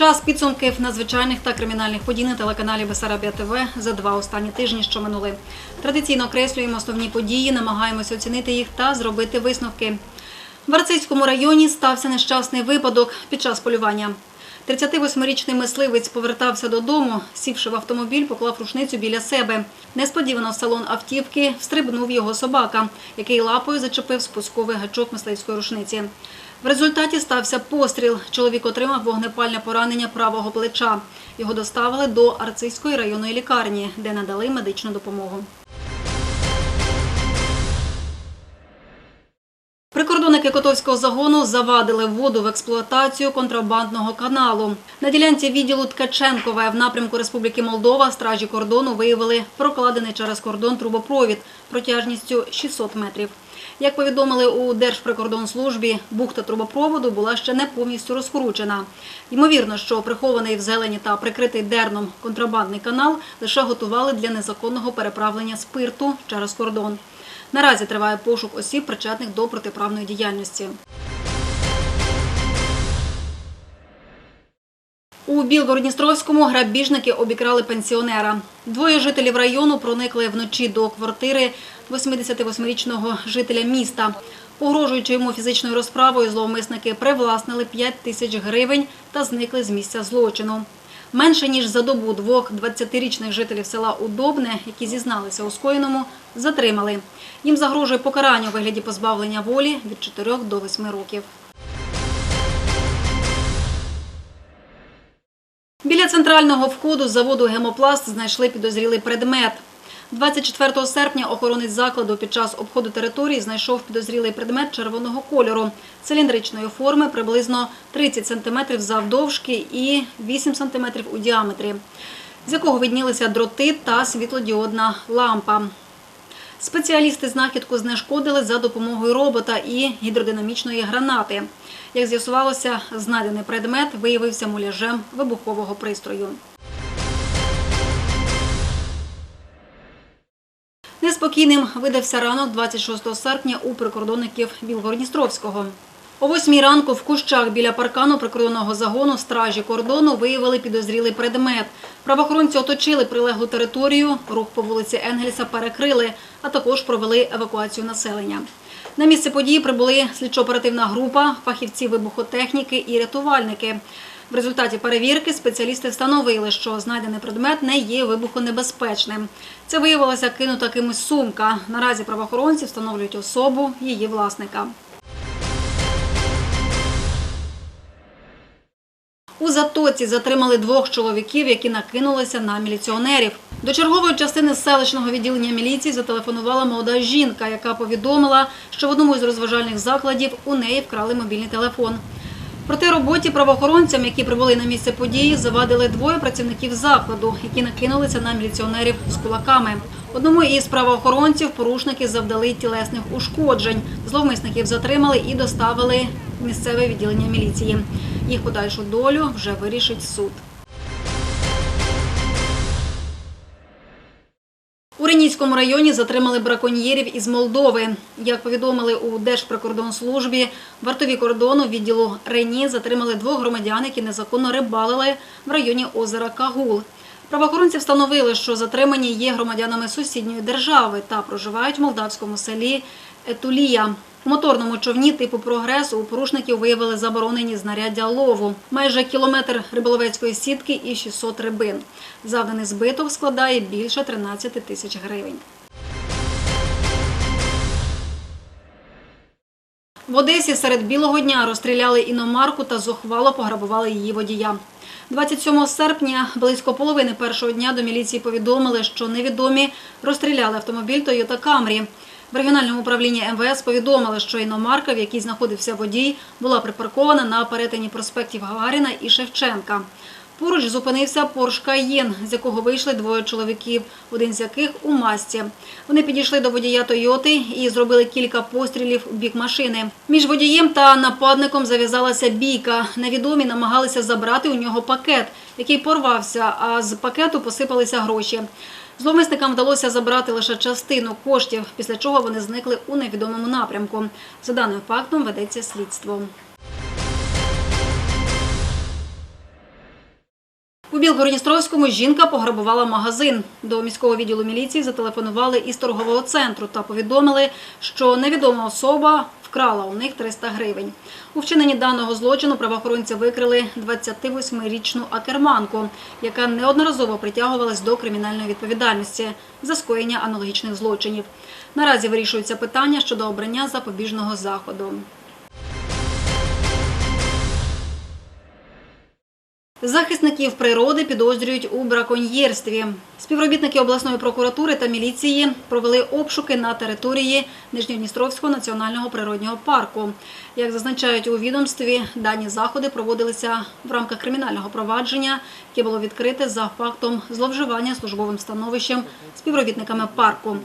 Час підсумків надзвичайних та кримінальних подій на телеканалі Бесарабія ТВ за два останні тижні, що минули. Традиційно окреслюємо основні події, намагаємося оцінити їх та зробити висновки. В Арцизькому районі стався нещасний випадок під час полювання. 38-річний мисливець повертався додому, сівши в автомобіль, поклав рушницю біля себе. Несподівано в салон автівки встрибнув його собака, який лапою зачепив спусковий гачок мисливської рушниці. В результаті стався постріл. Чоловік отримав вогнепальне поранення правого плеча. Його доставили до Арцизької районної лікарні, де надали медичну допомогу. Прикордонники Котовського загону завадили вводу в експлуатацію контрабандного каналу. На ділянці відділу Ткаченкове в напрямку Республіки Молдова стражі кордону виявили прокладений через кордон трубопровід протяжністю 600 метрів. Як повідомили у Держприкордонслужбі, бухта трубопроводу була ще не повністю розкручена. Ймовірно, що прихований в зелені та прикритий дерном контрабандний канал лише готували для незаконного переправлення спирту через кордон. Наразі триває пошук осіб, причетних до протиправної діяльності. У Білгородністровському грабіжники обікрали пенсіонера. Двоє жителів району проникли вночі до квартири 88-річного жителя міста. Погрожуючи йому фізичною розправою, зловмисники привласнили 5 тисяч гривень та зникли з місця злочину. Менше ніж за добу двох 20-річних жителів села Удобне, які зізналися у скоєному, затримали. Їм загрожує покарання у вигляді позбавлення волі від 4 до 8 років. Біля центрального входу заводу «Гемопласт» знайшли підозрілий предмет. 24 серпня охоронець закладу під час обходу території знайшов підозрілий предмет червоного кольору, циліндричної форми приблизно 30 см завдовжки і 8 см у діаметрі, з якого виднілися дроти та світлодіодна лампа. Спеціалісти знахідку знешкодили за допомогою робота і гідродинамічної гранати. Як з'ясувалося, знайдений предмет виявився муляжем вибухового пристрою. Неспокійним видався ранок 26 серпня у прикордонників Білгородністровського. О 8 ранку в кущах біля паркану прикордонного загону стражі кордону виявили підозрілий предмет. Правоохоронці оточили прилеглу територію, рух по вулиці Енгельса перекрили, а також провели евакуацію населення. На місце події прибули слідчо-оперативна група, фахівці вибухотехніки і рятувальники. В результаті перевірки спеціалісти встановили, що знайдений предмет не є вибухонебезпечним. Це виявилася кинута кимось сумка. Наразі правоохоронці встановлюють особу її власника. У Затоці затримали двох чоловіків, які накинулися на міліціонерів. До чергової частини селищного відділення міліції зателефонувала молода жінка, яка повідомила, що в одному із розважальних закладів у неї вкрали мобільний телефон. Проте роботі правоохоронцям, які прибули на місце події, завадили двоє працівників закладу, які накинулися на міліціонерів з кулаками. Одному із правоохоронців порушники завдали тілесних ушкоджень. Зловмисників затримали і доставили в місцеве відділення міліції. Їх подальшу долю вже вирішить суд. У районі затримали браконьєрів із Молдови. Як повідомили у Держприкордонслужбі, вартові кордону відділу Рені затримали двох громадян, які незаконно рибалили в районі озера Кагул. Правоохоронці встановили, що затримані є громадянами сусідньої держави та проживають в молдавському селі Етулія. У моторному човні типу прогрес у порушників виявили заборонені знаряддя лову. Майже кілометр риболовецької сітки і 600 рибин. Завданий збиток складає більше 13 тисяч гривень. В Одесі серед білого дня розстріляли іномарку та зухвало пограбували її водія. 27 серпня, близько половини першого дня до міліції повідомили, що невідомі розстріляли автомобіль Toyota Camry. В регіональному управлінні МВС повідомили, що іномарка, в якій знаходився водій, була припаркована на перетині проспектів Гагаріна і Шевченка. Поруч зупинився Порш Каєн, з якого вийшли двоє чоловіків, один з яких у масці. Вони підійшли до водія Тойоти і зробили кілька пострілів у бік машини. Між водієм та нападником зав'язалася бійка. Невідомі намагалися забрати у нього пакет, який порвався, а з пакету посипалися гроші. Зловмисникам вдалося забрати лише частину коштів, після чого вони зникли у невідомому напрямку. За даним фактом ведеться слідство. У Білгородністровському жінка пограбувала магазин. До міського відділу міліції зателефонували із торгового центру та повідомили, що невідома особа вкрала у них 300 гривень. У вчиненні даного злочину правоохоронці викрили 28-річну акерманку, яка неодноразово притягувалась до кримінальної відповідальності за скоєння аналогічних злочинів. Наразі вирішується питання щодо обрання запобіжного заходу. Захисників природи підозрюють у браконьєрстві. Співробітники обласної прокуратури та міліції провели обшуки на території Нижньодністровського національного природнього парку. Як зазначають у відомстві, дані заходи проводилися в рамках кримінального провадження, яке було відкрите за фактом зловживання службовим становищем співробітниками парку.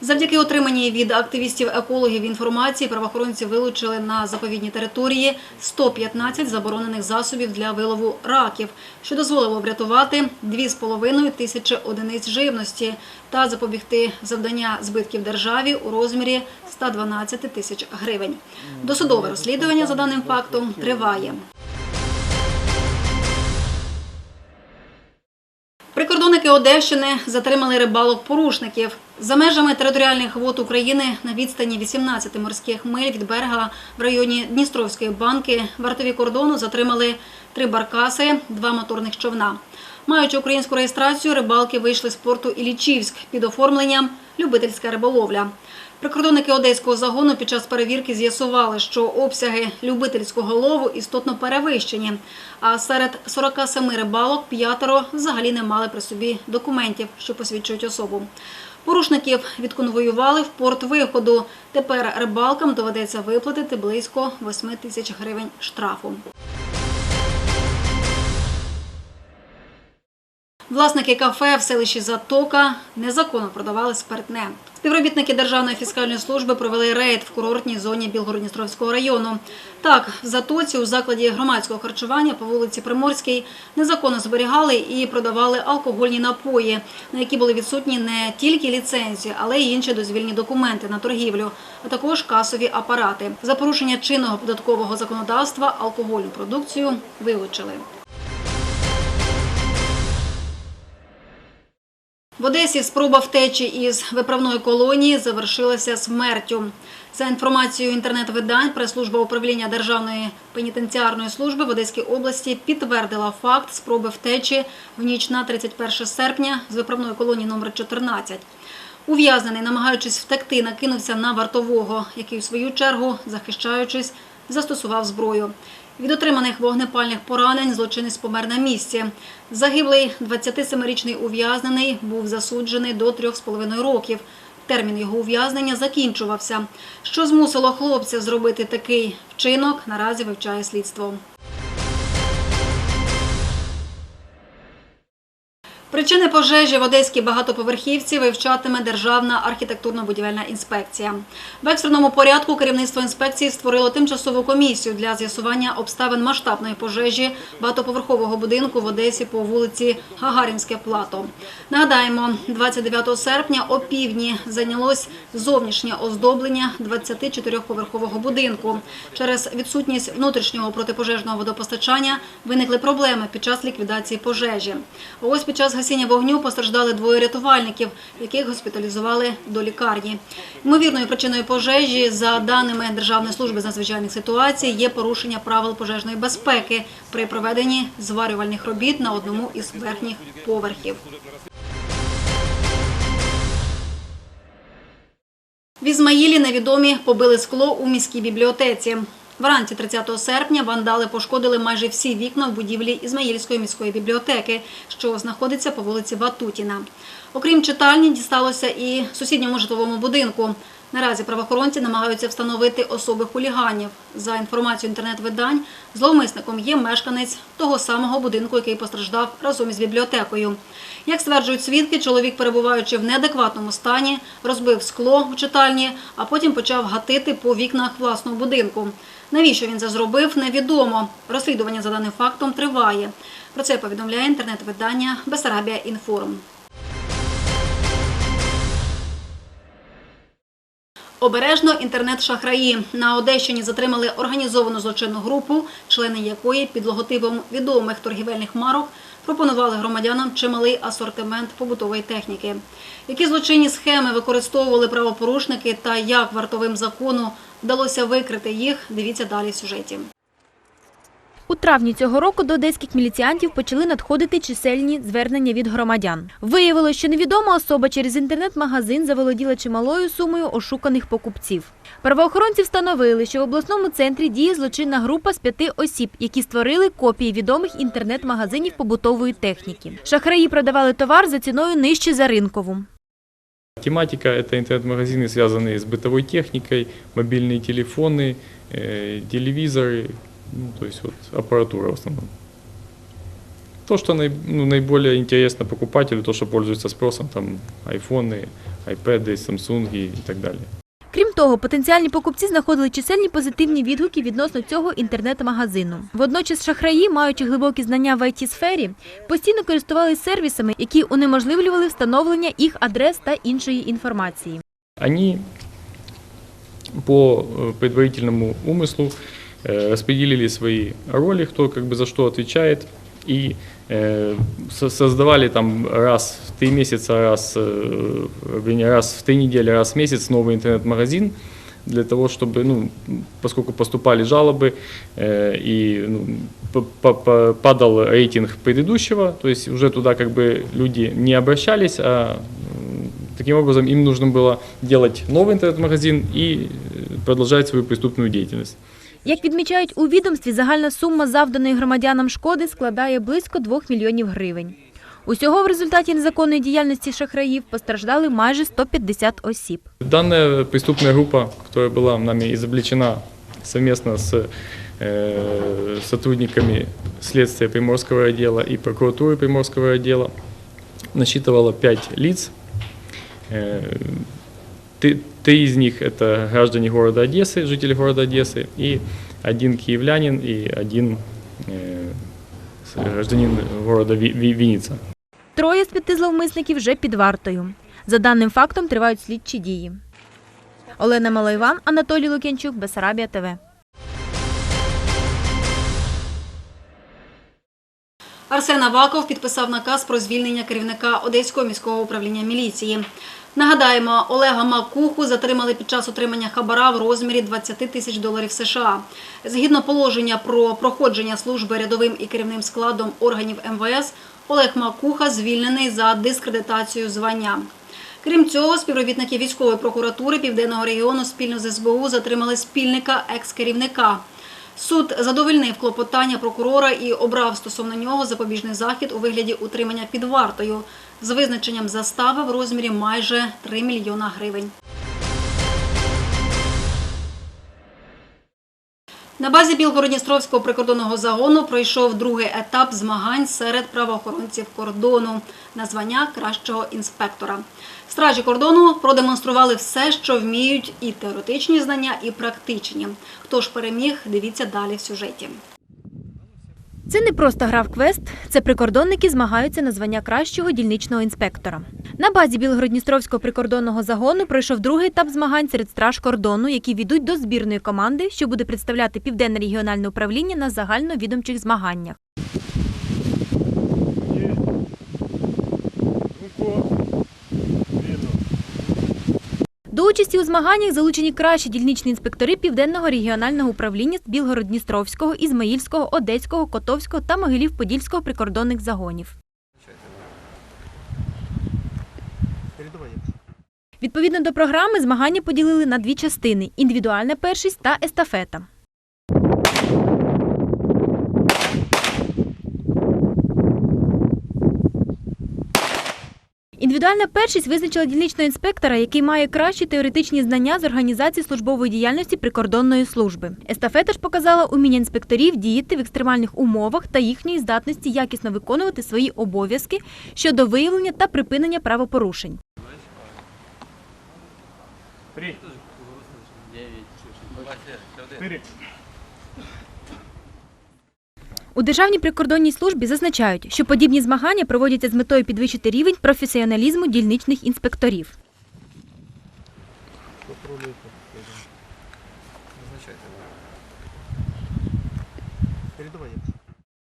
Завдяки отриманій від активістів-екологів інформації правоохоронці вилучили на заповідній території 115 заборонених засобів для вилову раків, що дозволило врятувати 2,5 тисячі одиниць живності та запобігти завдання збитків державі у розмірі 112 тисяч гривень. Досудове розслідування за даним фактом триває. Прикордонники Одещини затримали рибалок-порушників. За межами територіальних вод України на відстані 18 морських миль від берега в районі Дністровської банки вартові кордону затримали три баркаси, два моторних човна. Маючи українську реєстрацію, рибалки вийшли з порту Ілічівськ під оформленням любительська риболовля. Прикордонники одеського загону під час перевірки з'ясували, що обсяги любительського лову істотно перевищені. А серед 47 рибалок п'ятеро взагалі не мали при собі документів, що посвідчують особу. Порушників відконвоювали в порт виходу. Тепер рибалкам доведеться виплатити близько 8 тисяч гривень штрафу. Власники кафе в селищі Затока незаконно продавали спиртне. Співробітники Державної фіскальної служби провели рейд в курортній зоні Білгородністровського району. Так, в Затоці у закладі громадського харчування по вулиці Приморській незаконно зберігали і продавали алкогольні напої, на які були відсутні не тільки ліцензії, але й інші дозвільні документи на торгівлю, а також касові апарати. За порушення чинного податкового законодавства алкогольну продукцію вилучили. В Одесі спроба втечі із виправної колонії завершилася смертю. За інформацією інтернет-видань, прес-служба управління Державної пенітенціарної служби в Одеській області підтвердила факт спроби втечі в ніч на 31 серпня з виправної колонії номер 14. Ув'язнений, намагаючись втекти, накинувся на вартового, який у свою чергу, захищаючись, застосував зброю. Від отриманих вогнепальних поранень злочинець помер на місці. Загиблий 27-річний ув'язнений був засуджений до 3,5 років. Термін його ув'язнення закінчувався. Що змусило хлопця зробити такий вчинок, наразі вивчає слідство. Причини пожежі в одеській багатоповерхівці вивчатиме Державна архітектурно-будівельна інспекція. В екстреному порядку керівництво інспекції створило тимчасову комісію для з'ясування обставин масштабної пожежі багатоповерхового будинку в Одесі по вулиці Гагарінське плато. Нагадаємо, 29 серпня о півдні зайнялось зовнішнє оздоблення 24-поверхового будинку. Через відсутність внутрішнього протипожежного водопостачання виникли проблеми під час ліквідації пожежі. Ось під час гасіння вогню постраждали двоє рятувальників, яких госпіталізували до лікарні. Ймовірною причиною пожежі, за даними Державної служби з надзвичайних ситуацій, є порушення правил пожежної безпеки при проведенні зварювальних робіт на одному із верхніх поверхів. В Ізмаїлі невідомі побили скло у міській бібліотеці. Вранці 30 серпня вандали пошкодили майже всі вікна в будівлі Ізмаїльської міської бібліотеки, що знаходиться по вулиці Ватутіна. Окрім читальні, дісталося і сусідньому житловому будинку. Наразі правоохоронці намагаються встановити особи хуліганів. За інформацією інтернет-видань, зловмисником є мешканець того самого будинку, який постраждав разом із бібліотекою. Як стверджують свідки, чоловік, перебуваючи в неадекватному стані, розбив скло в читальні, а потім почав гатити по вікнах власного будинку. Навіщо він це зробив, невідомо. Розслідування за даним фактом триває. Про це повідомляє інтернет-видання Бесарабія Інформ. Обережно інтернет-шахраї на Одещині затримали організовану злочинну групу, члени якої під логотипом відомих торгівельних марок пропонували громадянам чималий асортимент побутової техніки. Які злочинні схеми використовували правопорушники та як вартовим закону вдалося викрити їх, дивіться далі в сюжеті. У травні цього року до одеських міліціантів почали надходити чисельні звернення від громадян. Виявилося, що невідома особа через інтернет-магазин заволоділа чималою сумою ошуканих покупців. Правоохоронці встановили, що в обласному центрі діє злочинна група з п'яти осіб, які створили копії відомих інтернет-магазинів побутової техніки. Шахраї продавали товар за ціною нижче за ринкову. Тематика – это интернет-магазины, связанные с бытовой техникой, мобильные телефоны, э, телевизоры, ну, то есть вот аппаратура в основном. То, что наиб- ну, наиболее интересно покупателю, то, что пользуется спросом, там айфоны, айпэды, самсунги и так далее. Крім того, потенціальні покупці знаходили чисельні позитивні відгуки відносно цього інтернет-магазину. Водночас шахраї, маючи глибокі знання в IT-сфері, постійно користувалися сервісами, які унеможливлювали встановлення їх адрес та іншої інформації. Они по э, предварительному умыслу э, распределили свои роли, кто как бы за что отвечает, и э, со- создавали там раз в три месяца, раз, э, раз в три недели, раз в месяц новый интернет-магазин для того, чтобы, ну, поскольку поступали жалобы э, и ну, падал рейтинг предыдущего, то есть уже туда как бы люди не обращались, а таким образом им нужно было делать новый интернет-магазин и э, продолжать свою преступную деятельность. Як відмічають у відомстві, загальна сума завданої громадянам шкоди складає близько 2 мільйонів гривень. Усього в результаті незаконної діяльності шахраїв постраждали майже 150 осіб. Данная преступная группа, которая была нами изобличена совместно с э, сотрудниками следствия Приморского отдела и прокуратуры Приморского отдела, насчитывала пять лиц. Э, Три три из них это граждане города Одессы, жители города Одессы, и один киевлянин и один э, с- гражданин города Ви- Ви- Винница. Троє з п'яти зловмисників вже під вартою. За даним фактом тривають слідчі дії. Олена Малайван, Анатолій Лук'янчук, Бесарабія ТВ. Арсен Аваков підписав наказ про звільнення керівника Одеського міського управління міліції. Нагадаємо, Олега Макуху затримали під час отримання хабара в розмірі 20 тисяч доларів США. Згідно положення про проходження служби рядовим і керівним складом органів МВС, Олег Макуха звільнений за дискредитацію звання. Крім цього, співробітники військової прокуратури Південного регіону спільно з СБУ затримали спільника екс-керівника. Суд задовольнив клопотання прокурора і обрав стосовно нього запобіжний захід у вигляді утримання під вартою з визначенням застави в розмірі майже 3 мільйона гривень. На базі Білгородністровського прикордонного загону пройшов другий етап змагань серед правоохоронців кордону на звання кращого інспектора. Стражі кордону продемонстрували все, що вміють, і теоретичні знання, і практичні. Хто ж переміг, дивіться далі в сюжеті. Це не просто гра в квест, це прикордонники змагаються на звання кращого дільничного інспектора. На базі Білгородністровського прикордонного загону пройшов другий етап змагань серед страж кордону, які відуть до збірної команди, що буде представляти Південне регіональне управління на загальновідомчих змаганнях. До участі у змаганнях залучені кращі дільничні інспектори Південного регіонального управління з Білгород-Дністровського, Ізмаїльського, Одеського, Котовського та Могилів-Подільського прикордонних загонів. Відповідно до програми, змагання поділили на дві частини: індивідуальна першість та естафета. Індивідуальна першість визначила дільничного інспектора, який має кращі теоретичні знання з організації службової діяльності прикордонної служби. Естафета ж показала уміння інспекторів діяти в екстремальних умовах та їхньої здатності якісно виконувати свої обов'язки щодо виявлення та припинення правопорушень. Три. Четыре. У Державній прикордонній службі зазначають, що подібні змагання проводяться з метою підвищити рівень професіоналізму дільничних інспекторів.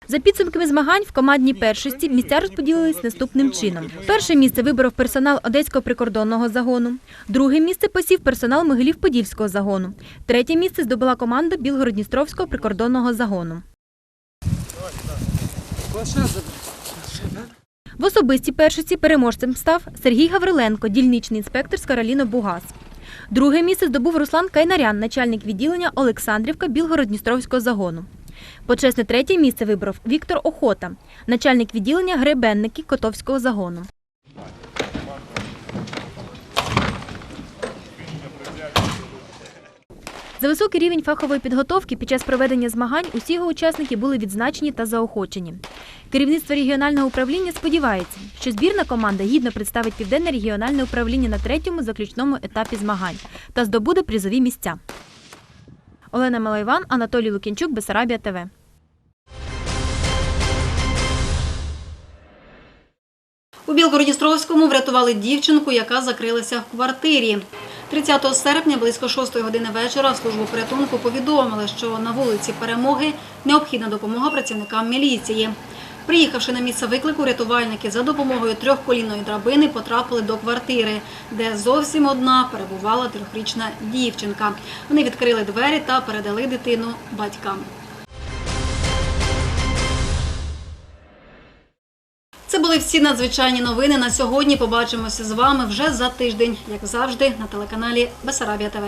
За підсумками змагань в командній першості місця розподілились наступним чином. Перше місце виборов персонал Одеського прикордонного загону. Друге місце посів персонал Могилів-Подільського загону. Третє місце здобула команда Білгород-Дністровського прикордонного загону. В особистій першості переможцем став Сергій Гавриленко, дільничний інспектор з Кароліно Бугас. Друге місце здобув Руслан Кайнарян, начальник відділення Олександрівка Білгород-Дністровського загону. Почесне третє місце вибрав Віктор Охота, начальник відділення Гребенники Котовського загону. За високий рівень фахової підготовки під час проведення змагань усі його учасники були відзначені та заохочені. Керівництво регіонального управління сподівається, що збірна команда гідно представить південне регіональне управління на третьому заключному етапі змагань та здобуде призові місця. Олена Малайван, Анатолій Лукінчук, Бесарабія ТВ. У Білгородністровському врятували дівчинку, яка закрилася в квартирі. 30 серпня близько 6 години вечора в службу порятунку повідомили, що на вулиці Перемоги необхідна допомога працівникам міліції. Приїхавши на місце виклику, рятувальники за допомогою трьохколінної драбини потрапили до квартири, де зовсім одна перебувала трьохрічна дівчинка. Вони відкрили двері та передали дитину батькам. Це були всі надзвичайні новини на сьогодні. Побачимося з вами вже за тиждень, як завжди, на телеканалі Бесарабія ТВ.